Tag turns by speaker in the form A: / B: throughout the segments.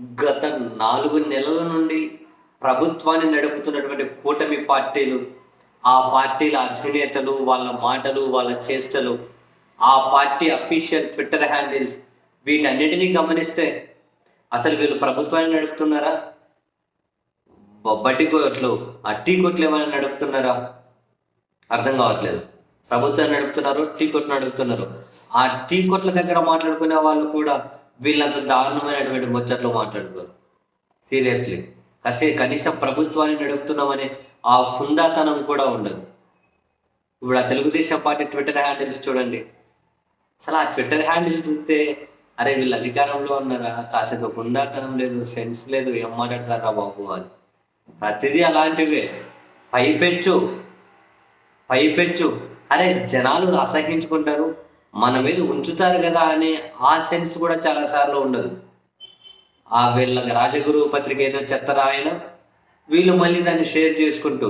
A: గత నాలుగు నెలల నుండి ప్రభుత్వాన్ని నడుపుతున్నటువంటి కూటమి పార్టీలు ఆ పార్టీల అధినేతలు వాళ్ళ మాటలు వాళ్ళ చేష్టలు ఆ పార్టీ అఫీషియల్ ట్విట్టర్ హ్యాండిల్స్ వీటన్నిటినీ గమనిస్తే అసలు వీళ్ళు ప్రభుత్వాన్ని నడుపుతున్నారా? బొబ్బట్టి కోట్లు అట్టి కోట్లు ఏమైనా నడుపుతున్నారా? అర్థం కావట్లేదు. ప్రభుత్వాన్ని నడుపుతున్నారు టీ కొట్లు నడుపుతున్నారు. ఆ టీ కొట్ల దగ్గర మాట్లాడుకునే వాళ్ళు కూడా వీళ్ళంత దారుణమైనటువంటి ముచ్చట్లు మాట్లాడుకోరు సీరియస్లీ. కసే కనీసం ప్రభుత్వాన్ని నడుపుతున్నామనే ఆ హుందాతనం కూడా ఉండదు. ఇప్పుడు ఆ తెలుగుదేశం పార్టీ ట్విట్టర్ హ్యాండిల్స్ చూడండి. అసలు ఆ ట్విట్టర్ హ్యాండిల్ చూస్తే అరే వీళ్ళు అధికారంలో ఉన్నారా? కాసేపు హుందాతనం లేదు సెన్స్ లేదు ఏం మాట్లాడతారా బాబు అని. ప్రతిదీ అలాంటివే. పైపెచ్చు. పైపెచ్చు. అరే జనాలు అసహించుకుంటారు మన మీద ఉంచుతారు కదా అనే ఆ సెన్స్ కూడా చాలాసార్లు ఉండదు. ఆ వీళ్ళ రాజగురు పత్రిక ఏదో చెత్త రాయన వీళ్ళు మళ్ళీ దాన్ని షేర్ చేసుకుంటూ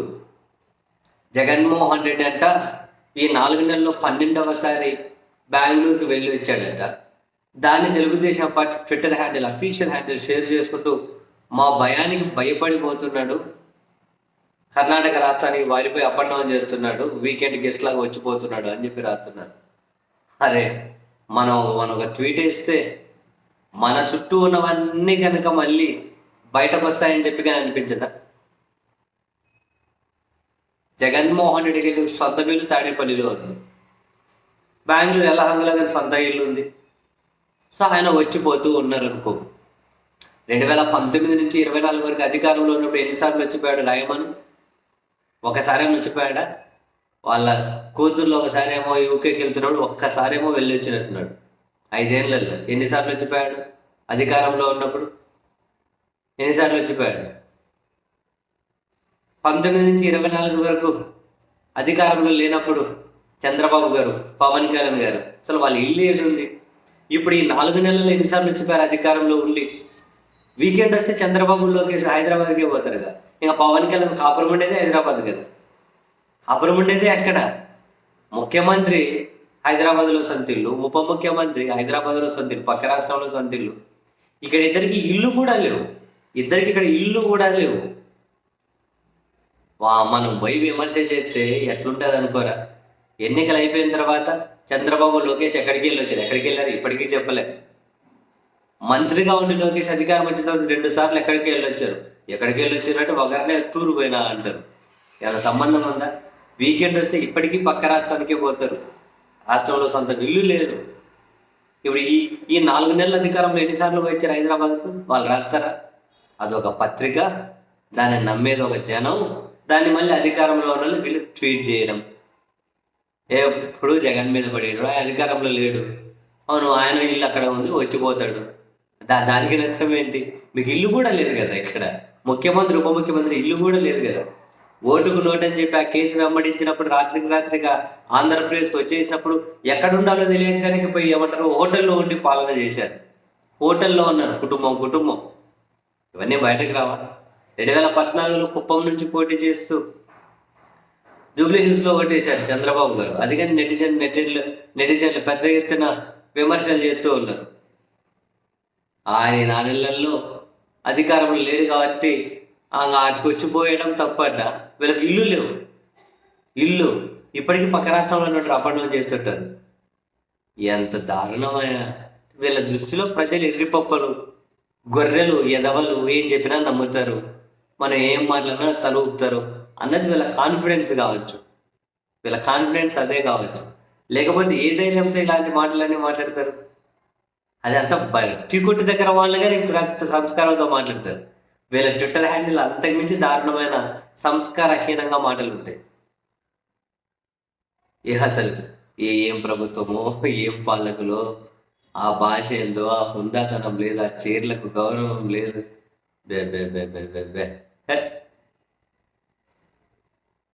A: జగన్మోహన్ రెడ్డి అంట ఈ నాలుగు నెలల్లో పన్నెండవసారి బెంగళూరుకి వెళ్ళి వచ్చాడట. దాన్ని Telugu Desam party twitter handle official handle share చేసుకుంటూ మా భయానికి భయపడిపోతున్నాడు. కర్ణాటక రాష్ట్రానికి వారిపోయి అప్ అండ్ డౌన్ చేస్తున్నాడు. వీకెండ్ గెస్ట్ లాగా వచ్చిపోతున్నాడు అని చెప్పి రాస్తున్నాడు అరే మనం మనం ఒక ట్వీట్ వేస్తే మన చుట్టూ ఉన్నవన్నీ కనుక మళ్ళీ బయటకు వస్తాయని చెప్పి కానీ అనిపించదా? జగన్మోహన్ రెడ్డికి సొంత ఇల్లు తాడేపల్లిలో ఉంది. బెంగళూరు ఎలా కానీ సొంత ఇల్లు ఉంది. సో ఆయన వచ్చిపోతూ ఉన్నారు అనుకో రెండు వేల పంతొమ్మిది నుంచి ఇరవై నాలుగు వరకు అధికారంలో ఉన్నప్పుడు ఎన్నిసార్లు వచ్చిపోయాడు రాయమను? ఒకసారి వచ్చిపోయాడా? వాళ్ళ కూతుర్లో ఒకసారి ఏమో యూకేకి వెళ్తున్నాడు ఒక్కసారేమో వెళ్ళి వచ్చినట్టున్నాడు. ఐదేళ్ళలో ఎన్నిసార్లు వచ్చిపోయాడు? అధికారంలో ఉన్నప్పుడు ఎన్నిసార్లు వచ్చిపోయాడు? పంతొమ్మిది నుంచి ఇరవై నాలుగు వరకు అధికారంలో లేనప్పుడు చంద్రబాబు గారు పవన్ కళ్యాణ్ గారు అసలు వాళ్ళ ఇల్లు ఏడు ఉంది? ఇప్పుడు ఈ నాలుగు నెలలు ఎన్నిసార్లు వచ్చిపోయారు అధికారంలో ఉండి? వీకెండ్ వస్తే చంద్రబాబు లోకేష్ హైదరాబాద్కే పోతారు కదా ఇంకా పవన్ కళ్యాణ్ కాపురం ఉండేది హైదరాబాద్ కదా కాపురం ఉండేది ఎక్కడ ముఖ్యమంత్రి హైదరాబాద్లో సొంతిల్లు ఉప ముఖ్యమంత్రి హైదరాబాద్లో సొంతిల్లు పక్క రాష్ట్రంలో సొంతిల్లు. ఇక్కడ ఇద్దరికి ఇల్లు కూడా లేవు. ఇద్దరికి ఇక్కడ ఇల్లు కూడా లేవు. వా మనం పోయి విమర్శ చేస్తే ఎట్లుంటుంది అనుకోరా? ఎన్నికలు అయిపోయిన తర్వాత చంద్రబాబు లోకేష్ ఎక్కడికి వెళ్ళి వచ్చారు ఎక్కడికి వెళ్ళారు? ఇప్పటికీ చెప్పలే. మంత్రిగా ఉండి లోకేష్ అధికారం వచ్చిన తర్వాత రెండు సార్లు ఎక్కడికి వెళ్ళొచ్చారు? ఎక్కడికి వెళ్ళి వచ్చారంటే ఒకరినే టూర్ పోయినా అంటారు. ఏమైనా సంబంధం ఉందా? వీకెండ్ వస్తే ఇప్పటికీ పక్క రాష్ట్రానికే పోతారు. రాష్ట్రంలో సొంత ఇల్లు లేదు. ఇప్పుడు ఈ ఈ నాలుగు నెలల అధికారంలో ఎన్నిసార్లు వచ్చారు హైదరాబాద్కు? వాళ్ళు రాస్తారా? అదొక పత్రిక. దాన్ని నమ్మేది ఒక జనం. దాన్ని మళ్ళీ అధికారంలో ఉన్న వాళ్ళు వీళ్ళు ట్వీట్ చేయడం. ఎప్పుడు జగన్ మీద పడేడు. అధికారంలో లేడు. అవును ఆయన ఇల్లు అక్కడ ఉంది వచ్చిపోతాడు దా దానికి నష్టం ఏంటి? మీకు ఇల్లు కూడా లేదు కదా ఇక్కడ. ముఖ్యమంత్రి ఉప ముఖ్యమంత్రి ఇల్లు కూడా లేదు కదా. ఓటుకు నోటని చెప్పి ఆ కేసు వెంబడించినప్పుడు రాత్రికి రాత్రిగా ఆంధ్రప్రదేశ్కి వచ్చేసినప్పుడు ఎక్కడ ఉండాలో తెలియక కనుక పోయి ఏమంటారు? హోటల్లో ఉండి పాలన చేశారు. హోటల్లో ఉన్నారు కుటుంబం కుటుంబం. ఇవన్నీ బయటకు రావా? రెండు వేల పద్నాలుగులో కుప్పం నుంచి పోటీ చేస్తూ జూబ్లీ హిల్స్లో ఓటేశారు చంద్రబాబు గారు. అందుకని నెటిజన్ నెటిజన్లు నెటిజన్లు పెద్ద ఎత్తున విమర్శలు చేస్తూ ఉన్నారు. ఆయన ఆ అధికారంలో లేడు కాబట్టి ఆటికి వచ్చిపోయడం తప్పట. వీళ్ళకి ఇల్లు లేవు. ఇల్లు. ఇప్పటికీ పక్క రాష్ట్రంలో ఉన్నట్టు అపండం చేస్తుంటారు ఎంత దారుణమైన వీళ్ళ దృష్టిలో ప్రజలు ఎర్రిపప్పలు గొర్రెలు ఎదవలు ఏం చెప్పినా నమ్ముతారు. మనం ఏం మాట్లాడినా తల ఊపుతారు. అన్నది వీళ్ళ కాన్ఫిడెన్స్ కావచ్చు. వీళ్ళ కాన్ఫిడెన్స్ అదే కావచ్చు. లేకపోతే ఏ ధైర్యంతో ఇలాంటి మాటలన్నీ మాట్లాడతారు? అది అంతా టీ కొట్టు దగ్గర వాళ్ళుగా నేను కాస్త సంస్కారంతో మాట్లాడతారు. వీళ్ళ ట్విట్టర్ హ్యాండిల్ అంతకుమించి దారుణమైన సంస్కారహీనంగా మాటలు ఉంటాయి ఇక అసలు ఏ ఏం ప్రభుత్వమో ఏం పాలకులో ఆ భాష ఏందో ఆ హుందాతనం లేదు ఆ చీరలకు గౌరవం లేదు బే బే బే బే బే బే హే.